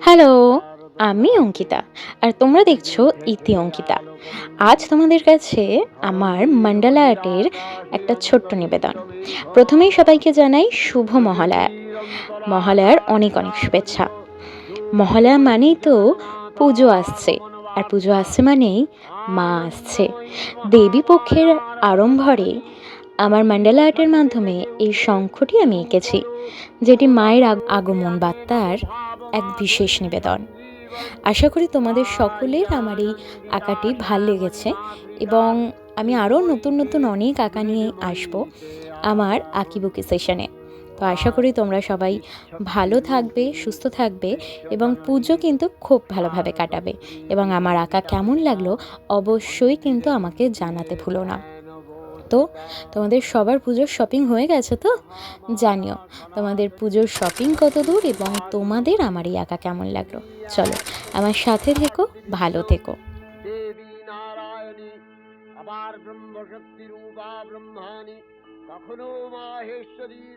Hello আমি অঙ্কিতা, আর তোমরা দেখছ ইতি অঙ্কিতা। আজ তোমাদের কাছে আমার মান্ডালা আর্টের একটা ছোট্ট নিবেদন। প্রথমেই সবাইকে জানাই শুভ মহালয়া। মহালয়ার অনেক অনেক শুভেচ্ছা। মহালয়া মানেই তো পুজো আসছে, আর পুজো আসছে মানেই মা আসছে। দেবী পক্ষের আড়ম্বরে আমার মান্ডালা আর্টের মাধ্যমে এই শঙ্খটি আমি এঁকেছি, যেটি মায়ের আগ- আগমন বার্তার এক বিশেষ নিবেদন। আশা করি তোমাদের সকলের আমার এই আঁকাটি ভালো লেগেছে এবং আমি আরও নতুন নতুন অনেক আঁকা নিয়ে আসব আমার আঁকিবুকি সেশনে। তো আশা করি তোমরা সবাই ভালো থাকবে, সুস্থ থাকবে এবং পুজো কিন্তু খুব ভালোভাবে কাটাবে এবং আমার আঁকা কেমন লাগল অবশ্যই কিন্তু আমাকে জানাতে ভুলো না। তো তোমাদের সবার পুজোর শপিং হয়ে গেছে তো? জানিও, তোমাদের পুজোর শপিং কত দূর এবং তোমাদের আমার এই আঁকা কেমন লাগল? চলো, আমার সাথে থেকো, ভালো থেকো। ব্রহ্মশক্তি রূপা ব্রহ্মাণী, কখনো মাহেশ্বরী